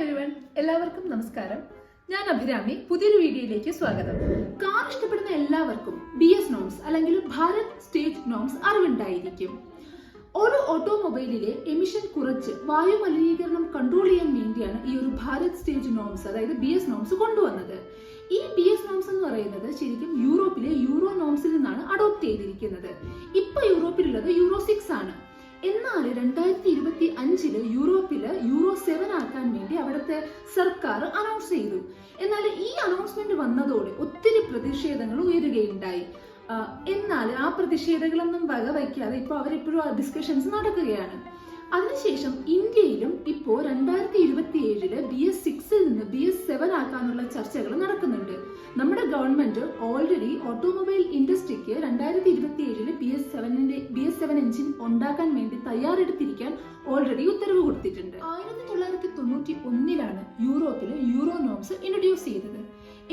Everyone എല്ലാവർക്കും നമസ്കാരം. ഞാൻ അഭിരാമി. പുതിയൊരു വീഡിയോയിലേക്ക് സ്വാഗതം. കാർ ഇഷ്ടപ്പെടുന്ന എല്ലാവർക്കും ബി എസ് നോംസ് അല്ലെങ്കിൽ ഭാരത് സ്റ്റേറ്റ് നോംസ് അറിവുണ്ടായിരിക്കും. ഓരോ ഓട്ടോമൊബൈലിലെ എമിഷൻ കുറച്ച് വായു മലിനീകരണം കൺട്രോൾ ചെയ്യാൻ വേണ്ടിയാണ് ഈ ഒരു ഭാരത് സ്റ്റേജ് നോംസ് അതായത് ബി എസ് നോംസ് കൊണ്ടുവന്നത്. ഈ ബി എസ് നോംസ് എന്ന് പറയുന്നത് ശരിക്കും യൂറോപ്പിലെ യൂറോ നോംസിൽ നിന്നാണ് അഡോപ്റ്റ് ചെയ്തിരിക്കുന്നത്. ഇപ്പൊ യൂറോപ്പിലുള്ളത് യൂറോ സിക്സ് ആണ്. എന്നാൽ രണ്ടായിരത്തി ഇരുപത്തി അഞ്ചിൽ യൂറോപ്പിൽ യൂറോ സെവൻ ആക്കാൻ വേണ്ടി അവിടുത്തെ സർക്കാർ അനൗൺസ് ചെയ്തു. എന്നാൽ ഈ അനൗൺസ്മെന്റ് വന്നതോടെ ഒത്തിരി പ്രതിഷേധങ്ങൾ ഉയരുകയുണ്ടായി. എന്നാൽ ആ പ്രതിഷേധങ്ങളൊന്നും വകവയ്ക്കാതെ ഇപ്പോൾ അവരിപ്പോഴും ഡിസ്കഷൻസ് നടക്കുകയാണ്. അതിനുശേഷം ഇന്ത്യയിലും ഇപ്പോ രണ്ടായിരത്തി ഇരുപത്തി ഏഴിൽ ബി എസ് സിക്സിൽ നിന്ന് ബി എസ് സെവൻ ആക്കാനുള്ള ചർച്ചകൾ നടക്കുന്നുണ്ട്. ഗവൺമെന്റ് ഓൾറെഡി ഓട്ടോമൊബൈൽ ഇൻഡസ്ട്രിക്ക് രണ്ടായിരത്തി ഇരുപത്തി ഏഴിൽ ബി എസ് സെവനിന്റെ ബി എസ് സെവൻ എഞ്ചിൻ ഉണ്ടാക്കാൻ വേണ്ടി തയ്യാറെടുത്തിരിക്കാൻ ഓൾറെഡി ഉത്തരവ് കൊടുത്തിട്ടുണ്ട്. ആയിരത്തി തൊള്ളായിരത്തി തൊണ്ണൂറ്റി ഒന്നിലാണ് യൂറോപ്പിൽ യൂറോ നോംസ് ഇൻട്രൊഡ്യൂസ് ചെയ്തത്.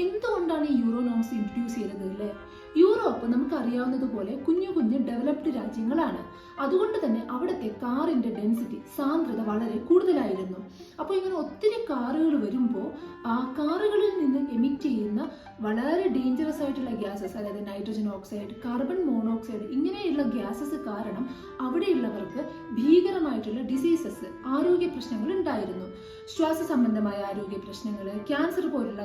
എന്തുകൊണ്ടാണ് ഈ യൂറോ നോംസ് ഇൻട്രൊഡ്യൂസ് ചെയ്തത് അല്ലേ? യൂറോപ്പ് നമുക്കറിയാവുന്നതുപോലെ കുഞ്ഞു കുഞ്ഞു ഡെവലപ്ഡ് രാജ്യങ്ങളാണ്. അതുകൊണ്ട് തന്നെ അവിടുത്തെ കാറിന്റെ ഡെൻസിറ്റി സാന്ദ്രത വളരെ കൂടുതലായിരുന്നു. അപ്പോൾ ഇങ്ങനെ ഒത്തിരി കാറുകൾ വരുമ്പോൾ ആ കാറുകളിൽ നിന്ന് എമിറ്റ് ചെയ്യുന്ന വളരെ ഡേഞ്ചറസ് ആയിട്ടുള്ള ഗ്യാസസ് അതായത് നൈട്രജൻ ഓക്സൈഡ് കാർബൺ മോണോക്സൈഡ് ഇങ്ങനെയുള്ള ഗ്യാസസ് കാരണം അവിടെയുള്ളവർക്ക് ഭീകരമായിട്ടുള്ള ഡിസീസസ് ആരോഗ്യ പ്രശ്നങ്ങൾ ഉണ്ടായിരുന്നു. ശ്വാസ സംബന്ധമായ ആരോഗ്യ പ്രശ്നങ്ങൾ ക്യാൻസർ പോലുള്ള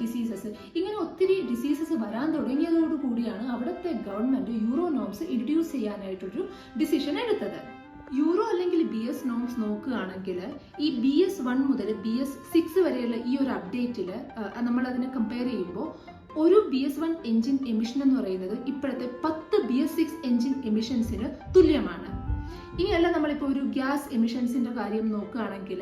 ഡിസീസസ് ഇങ്ങനെ ഒത്തിരി ഡിസീസസ് വരാൻ തുടങ്ങിയതോടുകൂടിയാണ് അവിടുത്തെ ഗവൺമെന്റ് യൂറോ നോംസ് ഇൻട്രൊഡ്യൂസ് ചെയ്യാനായിട്ടൊരു ഡിസിഷൻ എടുത്തത്. യൂറോ അല്ലെങ്കിൽ ബി എസ് നോംസ് നോക്കുകയാണെങ്കിൽ ഈ ബി എസ് വൺ മുതൽ ബി എസ് സിക്സ് വരെയുള്ള ഈ ഒരു അപ്ഡേറ്റിൽ നമ്മൾ അതിനെ കമ്പയർ ചെയ്യുമ്പോൾ ഒരു B S one engine emission എന്ന് പറയുന്നത് ഇപ്പോഴത്തെ പത്ത് ബി എസ് സിക്സ് എഞ്ചിൻ എമിഷൻസിന് തുല്യമാണ്. ഇനിയല്ല നമ്മളിപ്പോൾ ഒരു ഗ്യാസ് എമിഷൻസിന്റെ കാര്യം നോക്കുകയാണെങ്കിൽ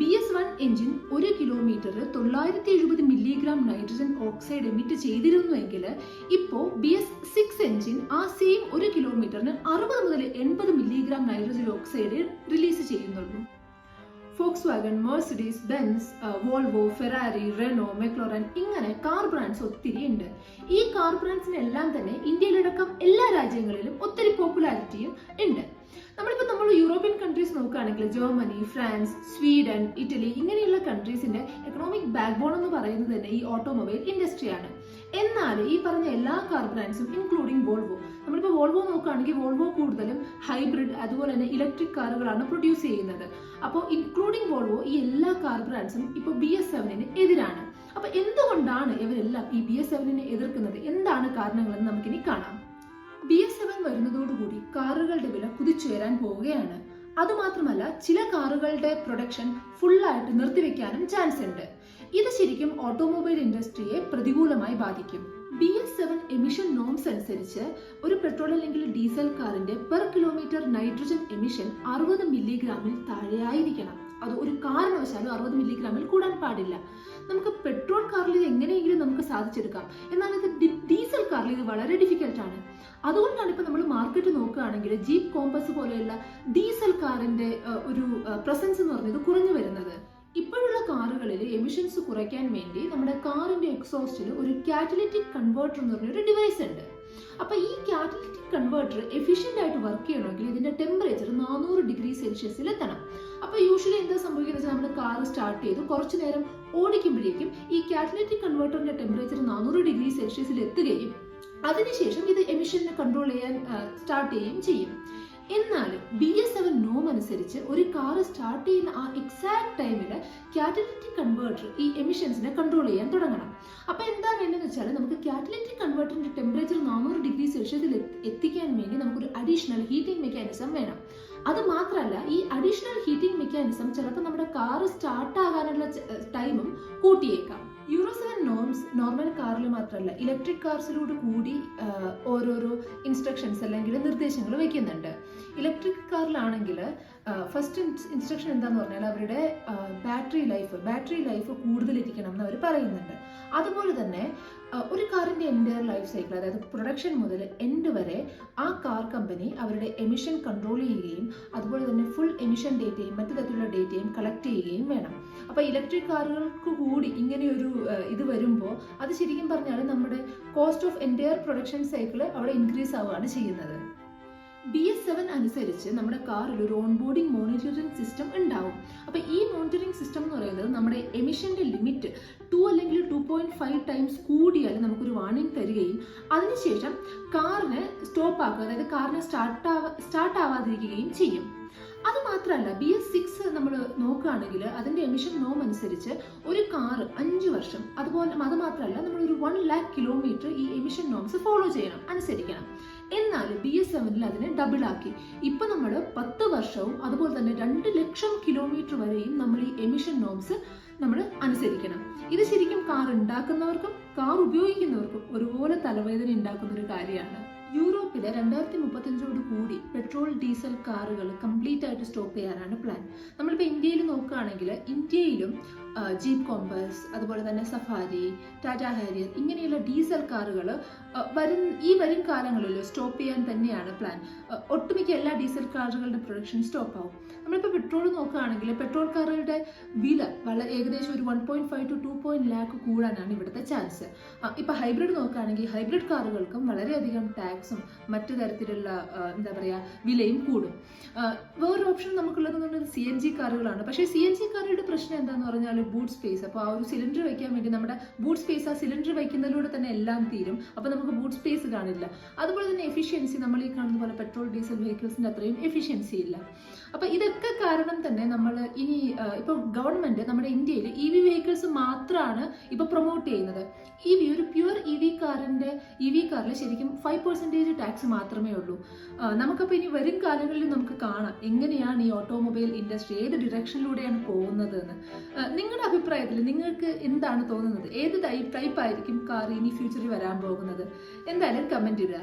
ബി എസ് വൺ എഞ്ചിൻ ഒരു കിലോമീറ്ററിൽ തൊള്ളായിരത്തി എഴുപത് മില്ലിഗ്രാം നൈട്രജൻ ഓക്സൈഡ് എമിറ്റ് ചെയ്തിരുന്നുവെങ്കിൽ ഇപ്പോൾ ബി എസ് സിക്സ് എഞ്ചിൻ ആ സെയിം ഒരു കിലോമീറ്ററിന് അറുപത് മുതൽ എൺപത് മില്ലിഗ്രാം നൈട്രജൻ ഓക്സൈഡ് റിലീസ് ചെയ്യുന്നുള്ളൂ. Volkswagen Mercedes Benz Volvo Ferrari Renault McLaren ഇങ്ങനെ കാർ ബ്രാൻഡ്സ് ഒത്തിരി ഉണ്ട് ഈ കാർ ബ്രാൻഡ്സിനെല്ലാം തന്നെ ഇന്ത്യയിലടക്കം എല്ലാ രാജ്യങ്ങളിലും ഒത്തിരി പോപ്പുലാരിറ്റിയും ഉണ്ട്. നമ്മളിപ്പോൾ നമ്മൾ യൂറോപ്യൻ കൺട്രീസ് നോക്കുകയാണെങ്കിൽ ജർമ്മനി ഫ്രാൻസ് സ്വീഡൻ ഇറ്റലി ഇങ്ങനെയുള്ള കൺട്രീസിന്റെ എക്കണോമിക് ബാക്ക്ബോൺ എന്ന് പറയുന്നത് തന്നെ ഈ ഓട്ടോമൊബൈൽ ഇൻഡസ്ട്രിയാണ് എന്നാൽ ഈ പറഞ്ഞ എല്ലാ കാർ ബ്രാൻഡ്സും ഇൻക്ലൂഡിംഗ് വോൾവോ നമ്മളിപ്പോൾ വോൾവോ നോക്കുകയാണെങ്കിൽ വോൾവോ കൂടുതലും ഹൈബ്രിഡ് അതുപോലെ തന്നെ ഇലക്ട്രിക് കാറുകളാണ് പ്രൊഡ്യൂസ് ചെയ്യുന്നത്. അപ്പോൾ ഇൻക്ലൂഡിംഗ് വോൾവോ ഈ എല്ലാ കാർ ബ്രാൻഡ്സും ഇപ്പോൾ ബി എസ് സെവനിന് എതിരാണ്. അപ്പോൾ എന്തുകൊണ്ടാണ് ഇവരെല്ലാം ഈ ബി എസ് സെവനിനെ എതിർക്കുന്നത്? എന്താണ് കാരണങ്ങളെന്ന് നമുക്കിനി കാണാം. ബി എസ് സെവൻ വരുന്നതോടുകൂടി കാറുകളുടെ വില കുതിച്ചുയരാൻ പോവുകയാണ്. അതുമാത്രമല്ല ചില കാറുകളുടെ പ്രൊഡക്ഷൻ ഫുള്ളായിട്ട് നിർത്തിവെക്കാനും ചാൻസ് ഉണ്ട് ഇത് ശരിക്കും ഓട്ടോമൊബൈൽ ഇൻഡസ്ട്രിയെ പ്രതികൂലമായി ബാധിക്കും. B S seven emission norms അനുസരിച്ച് ഒരു പെട്രോൾ അല്ലെങ്കിൽ ഡീസൽ കാറിന്റെ പെർ കിലോമീറ്റർ നൈട്രജൻ എമിഷൻ അറുപത് മില്ലിഗ്രാമിൽ താഴെയായിരിക്കണം. അത് ഒരു കാരണവശാലും അറുപത് മില്ലിഗ്രാമിൽ കൂടാൻ പാടില്ല. നമുക്ക് പെട്രോൾ കാറിൽ ഇത് എങ്ങനെയെങ്കിലും നമുക്ക് സാധിച്ചെടുക്കാം. എന്നാൽ ഇത് ഡീസൽ കാറിൽ ഇത് വളരെ ഡിഫിക്കൽട്ട് ആണ്. അതുകൊണ്ടാണ് ഇപ്പൊ നമ്മൾ മാർക്കറ്റ് നോക്കുകയാണെങ്കിൽ ജീപ്പ് കോമ്പസ് പോലെയുള്ള ഡീസൽ കാറിന്റെ ഒരു പ്രസൻസ് എന്ന് പറഞ്ഞത് കുറഞ്ഞു വരുന്നത്. ഇപ്പോഴുള്ള കാറുകളിൽ എമിഷൻസ് കുറയ്ക്കാൻ വേണ്ടി നമ്മുടെ കാറിന്റെ എക്സോസ്റ്റിൽ ഒരു കാറ്റലിറ്റിക് കൺവേർട്ടർ എന്ന് പറഞ്ഞ ഒരു ഡിവൈസ് ഉണ്ട്. അപ്പൊ ഈ കാറ്റലിറ്റിക് കൺവേർട്ടർ എഫിഷ്യന്റ് ആയിട്ട് വർക്ക് ചെയ്യണമെങ്കിൽ ഇതിന്റെ ടെമ്പറേച്ചർ നാനൂറ് ഡിഗ്രി സെൽഷ്യസിൽ എത്തണം. അപ്പൊ യൂഷ്വലി എന്താ സംഭവിക്കുന്നത് വെച്ചാൽ നമ്മൾ കാർ സ്റ്റാർട്ട് ചെയ്തു. കുറച്ചു നേരം ഓടിക്കുമ്പോഴേക്കും ഈ കാറ്റലറ്റിക് കൺവേർട്ടറിന്റെ ടെമ്പറേച്ചർ നാനൂറ് ഡിഗ്രി സെൽഷ്യസിൽ എത്തുകയും അതിനുശേഷം ഇത് എമിഷനെ കൺട്രോൾ ചെയ്യാൻ സ്റ്റാർട്ട് ചെയ്യുകയും ചെയ്യും. എന്നാൽ ബി എസ് സെവൻ നോം അനുസരിച്ച് ഒരു കാർ സ്റ്റാർട്ട് ചെയ്യുന്ന ആ എക്സാക്ട് ടൈമിൽ കാറ്റലറ്റിക് കൺവേർട്ടർ ഈ എമിഷൻസിനെ കൺട്രോൾ ചെയ്യാൻ തുടങ്ങണം. അപ്പൊ എന്താ വേണ്ടതെന്ന് വെച്ചാൽ നമുക്ക് കാറ്റലറ്റിക് കൺവേർട്ടറിന്റെ ടെമ്പറേച്ചർ നാനൂറ് ഡിഗ്രി അഡീഷണൽ ഹീറ്റിംഗ് മെക്കാനിസം വേണം. അത് മാത്രമല്ല ഈ അഡീഷണൽ ഹീറ്റിംഗ് മെക്കാനിസം ചിലപ്പോൾ നമ്മുടെ കാർ സ്റ്റാർട്ട് ആകാനുള്ള ടൈമും കൂട്ടിയേക്കാം. യൂറോ സെവൻ നോംസ് നോർമൽ കാറിൽ മാത്രമല്ല ഇലക്ട്രിക് കാർസിലൂടെ കൂടി ഓരോരോ ഇൻസ്ട്രക്ഷൻസ് അല്ലെങ്കിൽ നിർദ്ദേശങ്ങൾ വയ്ക്കുന്നുണ്ട് ഇലക്ട്രിക് കാറിലാണെങ്കിൽ ഫസ്റ്റ് ഇൻസ്ട്രക്ഷൻ എന്താന്ന് പറഞ്ഞാൽ അവരുടെ ബാറ്ററി ലൈഫ് ബാറ്ററി ലൈഫ് കൂടുതലിരിക്കണം എന്ന് അവർ പറയുന്നുണ്ട്. അതുപോലെ തന്നെ ഒരു കാറിന്റെ എന്റയർ ലൈഫ് സൈക്കിൾ അതായത് പ്രൊഡക്ഷൻ മുതൽ എൻഡ് വരെ ആ കാർ കമ്പനി അവരുടെ എമിഷൻ കൺട്രോൾ ചെയ്യുകയും അതുപോലെ തന്നെ ഫുൾ എമിഷൻ ഡേറ്റയും മറ്റു തരത്തിലുള്ള ഡേറ്റയും കളക്ട് ചെയ്യുകയും വേണം. അപ്പോൾ ഇലക്ട്രിക് കാറുകൾക്ക് കൂടി ഇങ്ങനെയൊരു ഇത് വരുമ്പോൾ അത് ശരിക്കും പറഞ്ഞാൽ നമ്മുടെ cost of entire production cycle അവിടെ ഇൻക്രീസ് ആവുകയാണ് ചെയ്യുന്നത്. ബി എസ് സെവൻ അനുസരിച്ച് നമ്മുടെ കാറിൽ ഒരു ഓൺ ബോർഡിംഗ് മോണിറ്ററിംഗ് സിസ്റ്റം ഉണ്ടാവും. അപ്പോൾ ഈ മോണിറ്ററിംഗ് സിസ്റ്റം എമിഷന്റെ ലിമിറ്റ് ടു അല്ലെങ്കിൽ ടു പോയിന്റ് ഫൈവ് ടൈംസ് കൂടിയാൽ നമുക്കൊരു വാർണിംഗ് തരികയും അതിനുശേഷം കാറിന് സ്റ്റോപ്പ് ആക്കുക അതായത് കാറിന് സ്റ്റാർട്ട് ആവാ സ്റ്റാർട്ട് ആവാതിരിക്കുകയും ചെയ്യും. അത് മാത്രമല്ല ബി എസ് സിക്സ് നമ്മൾ നോക്കുകയാണെങ്കിൽ അതിന്റെ എമിഷൻ നോം അനുസരിച്ച് ഒരു കാറ് അഞ്ച് വർഷം അതുപോലെ അത് മാത്രമല്ല നമ്മൾ ഒരു വൺ ലാക്ക് കിലോമീറ്റർ ഈ എമിഷൻ നോംസ് ഫോളോ ചെയ്യണം അനുസരിക്കണം. എന്നാൽ ബി എസ് സെവനിൽ അതിനെ ഡബിൾ ആക്കി. ഇപ്പൊ നമ്മൾ പത്ത് വർഷവും അതുപോലെ തന്നെ രണ്ട് ലക്ഷം കിലോമീറ്റർ വരെയും നമ്മൾ ഈ എമിഷൻ നോംസ് നമ്മൾ അനുസരിക്കണം. ഇത് ശരിക്കും കാർ ഉണ്ടാക്കുന്നവർക്കും കാർ ഉപയോഗിക്കുന്നവർക്കും ഒരുപോലെ തലവേദന ഉണ്ടാക്കുന്ന ഒരു കാര്യമാണ്. യൂറോപ്പിലെ രണ്ടായിരത്തി മുപ്പത്തഞ്ചോട് കൂടി പെട്രോൾ ഡീസൽ കാറുകൾ കംപ്ലീറ്റ് ആയിട്ട് സ്റ്റോപ്പ് ചെയ്യാനാണ് പ്ലാൻ നമ്മളിപ്പോൾ ഇന്ത്യയിൽ നോക്കുകയാണെങ്കിൽ ഇന്ത്യയിലും ജീപ്പ് കോമ്പസ് അതുപോലെ തന്നെ സഫാരി ടാറ്റ ഹാരിയർ ഇങ്ങനെയുള്ള ഡീസൽ കാറുകൾ വരും ഈ വരും കാലങ്ങളിൽ സ്റ്റോപ്പ് ചെയ്യാൻ തന്നെയാണ് പ്ലാൻ ഒട്ടുമിക്ക എല്ലാ ഡീസൽ കാറുകളുടെ പ്രൊഡക്ഷൻ സ്റ്റോപ്പ് ആവും നമ്മളിപ്പോൾ പെട്രോൾ നോക്കുകയാണെങ്കിൽ പെട്രോൾ കാറുകളുടെ വില വളരെ ഏകദേശം ഒരു one point five two two point lakh കൂടാനാണ് ഇവിടുത്തെ ചാൻസ് ഇപ്പോൾ ഹൈബ്രിഡ് നോക്കുകയാണെങ്കിൽ ഹൈബ്രിഡ് കാറുകൾക്കും വളരെയധികം ടാക്സും മറ്റു തരത്തിലുള്ള എന്താ പറയുക വിലയും കൂടും. വേറൊരു ഓപ്ഷൻ നമുക്കുള്ളത് എന്ന് പറയുന്നത് സി എൻ ജി കാറുകളാണ്. പക്ഷേ സി എൻ ജി കാറുകളുടെ പ്രശ്നം എന്താണെന്ന് പറഞ്ഞാൽ ബൂട്ട് സ്പേസ് അപ്പോൾ ആ ഒരു സിലിണ്ടർ വയ്ക്കാൻ വേണ്ടി നമ്മുടെ ബൂട്ട് സ്പേസ് ആ സിലിണ്ടർ വയ്ക്കുന്നതിലൂടെ തന്നെ എല്ലാം തീരും. അപ്പോൾ നമുക്ക് ബൂട്ട് സ്പേസ് കാണില്ല. അതുപോലെ തന്നെ എഫിഷ്യൻസി നമ്മൾ ഈ കാണുന്ന പോലെ പെട്രോൾ ഡീസൽ വെഹിക്കിൾസിന്റെ അത്രയും എഫിഷ്യൻസി ഇല്ല. അപ്പൊ ഇതൊക്കെ കാരണം തന്നെ നമ്മൾ ഇനി ഇപ്പോൾ ഗവൺമെന്റ് നമ്മുടെ ഇന്ത്യയിൽ ഇ വി വെഹിക്കിൾസ് മാത്രമാണ് ഇപ്പൊ പ്രൊമോട്ട് ചെയ്യുന്നത്. ഇ വി ഒരു പ്യുവർ ഇ വി കാറിന്റെ ഇ വി കാറിൽ ശരിക്കും ഫൈവ് പെർസെന്റേജ് ടാക്സ് മാത്രമേ ഉള്ളൂ. നമുക്കപ്പോൾ ഇനി വരും കാലങ്ങളിൽ നമുക്ക് കാണാം. എങ്ങനെയാണ് ഈ ഓട്ടോമൊബൈൽ ഇൻഡസ്ട്രി ഏത് ഡിറക്ഷനിലൂടെയാണ് പോകുന്നത് എന്ന് അഭിപ്രായത്തിൽ നിങ്ങൾക്ക് എന്താണ് തോന്നുന്നത്? ഏത് ടൈപ്പ് ടൈപ്പ് ആയിരിക്കും കാർ ഇനി ഫ്യൂച്ചറിൽ വരാൻ പോകുന്നത്? എന്തായാലും കമന്റ് ഇടുക.